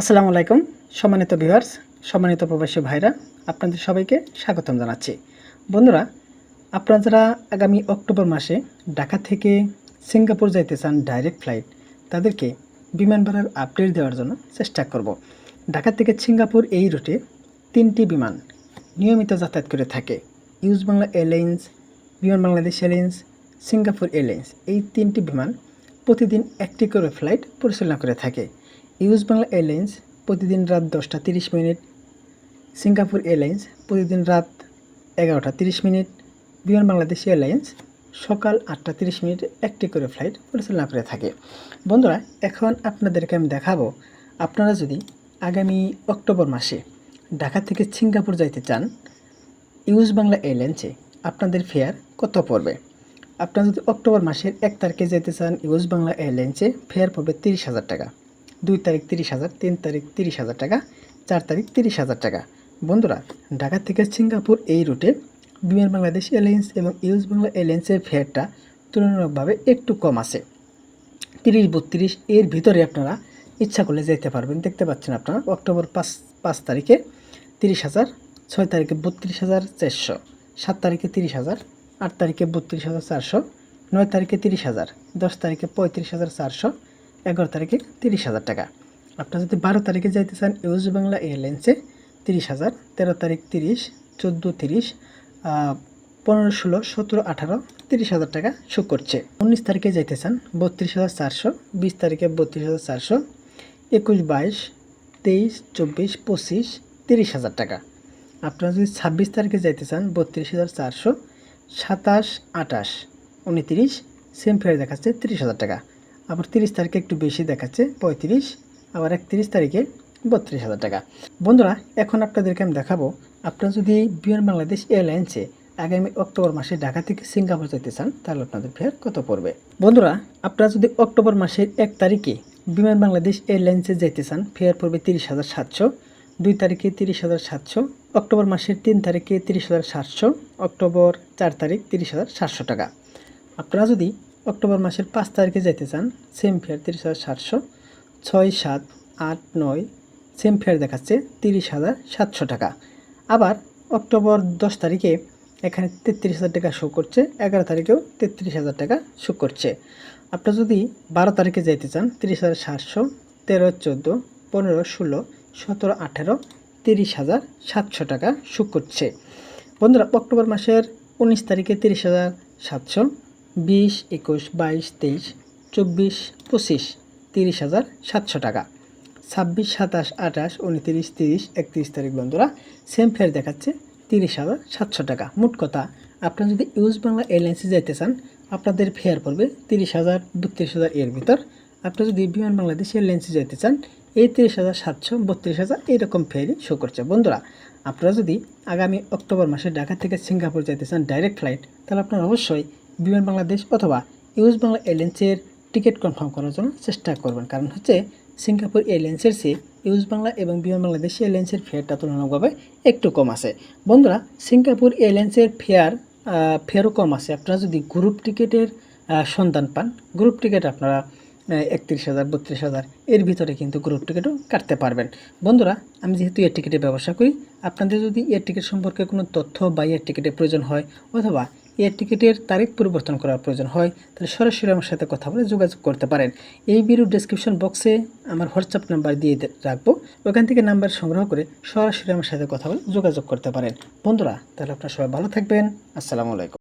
আসসালামু আলাইকুম, সম্মানিত ভিউয়ার্স সম্মানিত প্রবাসী ভাইরা, আপনাদের সবাইকে স্বাগতম জানাচ্ছি। বন্ধুরা, আপনারা যারা আগামী অক্টোবর মাসে ঢাকা থেকে সিঙ্গাপুর যাইতে চান ডাইরেক্ট ফ্লাইট তাদেরকে বিমান ভাড়ার আপডেট দেওয়ার জন্য চেষ্টা করব। ঢাকা থেকে সিঙ্গাপুর এই রুটে তিনটি বিমান নিয়মিত যাতায়াত করে থাকে। ইউজ বাংলা এয়ারলাইন্স বিমান বাংলাদেশ এয়ারলাইন্স সিঙ্গাপুর এয়ারলাইন্স এই তিনটি বিমান প্রতিদিন একটি করে ফ্লাইট পরিচালনা করে থাকে। ইউজ বাংলা এয়ারলাইন্স প্রতিদিন রাত দশটা তিরিশ মিনিট। সিঙ্গাপুর এয়ারলাইন্স প্রতিদিন রাত এগারোটা তিরিশ মিনিট। বিমান বাংলাদেশ এয়ারলাইন্স সকাল আটটা তিরিশ মিনিটে একটি করে ফ্লাইট পরিচালনা করে থাকে। বন্ধুরা, এখন আপনাদেরকে আমি দেখাবো, আপনারা যদি আগামী অক্টোবর মাসে ঢাকা থেকে সিঙ্গাপুর যাইতে চান ইউজ বাংলা এয়ারলাইন্সে আপনাদের ফেয়ার কত পড়বে? আপনারা যদি অক্টোবর মাসের এক তারিখে যেতে চান ইউজ বাংলা এয়ারলাইন্সে ফেয়ার পড়বে তিরিশ হাজার টাকা। দুই তারিখ তিরিশ হাজার, তিন তারিখ তিরিশ হাজার টাকা, চার তারিখ তিরিশ হাজার টাকা। বন্ধুরা, ঢাকা থেকে সিঙ্গাপুর এই রুটে বিমান বাংলাদেশ এয়ারলাইন্স এবং ইউজ বাংলা এয়ারলাইন্সের ফেয়ারটা তুলনামূলকভাবে একটু কম আছে। তিরিশ বত্রিশ, এর ভিতরে আপনারা ইচ্ছা করলে যেতে পারবেন। দেখতে পাচ্ছেন আপনারা, অক্টোবর পাঁচ পাঁচ তারিখে তিরিশ হাজার, ছয় তারিখে বত্রিশ হাজার চারশো, সাত তারিখে তিরিশ হাজার, আট তারিখে বত্রিশ হাজার চারশো, নয় তারিখে তিরিশ হাজার, দশ তারিখে পঁয়ত্রিশ হাজার চারশো এগারো তারিখে তিরিশ হাজার টাকা। আপনারা যদি বারো তারিখে যাইতে চান ইউজ বাংলা এয়ারলাইন্সে তিরিশ হাজার, তেরো তারিখ তিরিশ, চোদ্দ তিরিশ পনেরো ষোলো, সতেরো আঠারো, তিরিশ হাজার টাকা শো করছে। উনিশ তারিখে যাইতে চান, বত্রিশ হাজার চারশো, বিশ তারিখে বত্রিশ হাজার চারশো, একুশ, বাইশ, তেইশ, চব্বিশ, পঁচিশ, তিরিশ হাজার টাকা। আপনারা যদি ছাব্বিশ তারিখে যাইতে চান, বত্রিশ হাজার চারশো, সাতাশ আটাশ উনতিরিশ সেম ফেয়ার দেখাচ্ছে তিরিশ হাজার টাকা। আবার তিরিশ তারিখে একটু বেশি দেখাচ্ছে, পঁয়ত্রিশ, আবার একত্রিশ তারিখে বত্রিশ হাজার টাকা। বন্ধুরা, এখন আপনাদেরকে আমি দেখাবো, আপনারা যদি বিমান বাংলাদেশ এয়ারলাইন্সে আগামী অক্টোবর মাসে ঢাকা থেকে সিঙ্গাপুর যেতে চান, তাহলে আপনাদের ফেয়ার কত পড়বে? বন্ধুরা, আপনারা যদি অক্টোবর মাসের এক তারিখে বিমান বাংলাদেশ এয়ারলাইন্সে যেতে চান ফেয়ার পড়বে তিরিশ হাজার সাতশো, দুই তারিখে তিরিশ হাজার সাতশো, অক্টোবর মাসের তিন তারিখে তিরিশ হাজার সাতশো, অক্টোবর চার তারিখ তিরিশ হাজার সাতশো টাকা। আপনারা যদি অক্টোবর মাসের পাঁচ তারিখে যেতে চান সেম ফেয়ার তিরিশ হাজার সাতশো। ছয় সাত আট নয় সেম ফেয়ার দেখাচ্ছে তিরিশ হাজার সাতশো টাকা। আবার অক্টোবর দশ তারিখে এখানে তেত্রিশ হাজার টাকা শো করছে, এগারো তারিখেও তেত্রিশ হাজার টাকা শো করছে। আপনারা যদি বারো তারিখে যেতে চান, তিরিশ হাজার সাতশো, তেরো, চোদ্দ, পনেরো, ষোলো, সতেরো, আঠেরো, তিরিশ হাজার সাতশো টাকা শো করছে। বন্ধুরা, অক্টোবর মাসের উনিশ তারিখে তিরিশ হাজার সাতশো বিশ, একুশ, বাইশ, তেইশ, চব্বিশ, পঁচিশ, তিরিশ হাজার সাতশো টাকা। ছাব্বিশ, সাতাশ, আঠাশ, উনতিরিশ, তিরিশ, একত্রিশ তারিখ বন্ধুরা সেম ফেয়ার দেখাচ্ছে তিরিশ হাজার সাতশো টাকা। মোট কথা, আপনারা যদি ইউজ বাংলা এয়ারলাইন্সে যেতে চান, আপনাদের ফেয়ার পড়বে তিরিশ হাজার, বত্রিশ হাজার এর ভিতর। আপনারা যদি বিমান বাংলাদেশ এয়ারলাইন্সে যেতে চান, এই তিরিশ হাজার সাতশো, বত্রিশ হাজার এইরকম ফেয়ারই শো করছে। বন্ধুরা, আপনারা যদি আগামী অক্টোবর মাসে ঢাকা থেকে সিঙ্গাপুর যেতে চান ডাইরেক্ট ফ্লাইট তাহলে আপনারা অবশ্যই বিমান বাংলাদেশ অথবা ইউজ বাংলা এয়ারলাইন্সের টিকিট কনফার্ম করার জন্য চেষ্টা করবেন। কারণ হচ্ছে সিঙ্গাপুর এয়ারলাইন্সের চেয়ে ইউজ বাংলা এবং বিমান বাংলাদেশ এয়ারলাইন্সের ফেয়ারটা তুলনামূলকভাবে একটু কম আছে। বন্ধুরা, সিঙ্গাপুর এয়ারলাইন্সের ফেয়ার ফেয়ারও কম আছে। আপনারা যদি গ্রুপ টিকিটের সন্ধান পান, গ্রুপ টিকিট আপনারা একত্রিশ হাজার, বত্রিশ হাজার, এর ভিতরে কিন্তু গ্রুপ টিকিটও কাটতে পারবেন। বন্ধুরা, আমি যেহেতু এয়ার টিকিটের ব্যবসা করি, আপনাদের যদি এয়ার টিকিট সম্পর্কে কোনো তথ্য বা এয়ার টিকিটের প্রয়োজন হয় অথবা এয়ার টিকিটের তারিখ পরিবর্তন করার প্রয়োজন হয়, তাহলে সরাসরি আমার সাথে কথা বলে যোগাযোগ করতে পারেন। এই ভিডিও ডিসক্রিপশন বক্সে আমার হোয়াটসঅ্যাপ নাম্বার দিয়ে রাখব। ওখান থেকে নাম্বার সংগ্রহ করে সরাসরি আমার সাথে কথা বলে যোগাযোগ করতে পারেন। বন্ধুরা, তাহলে আপনারা সবাই ভালো থাকবেন। আসসালামু আলাইকুম।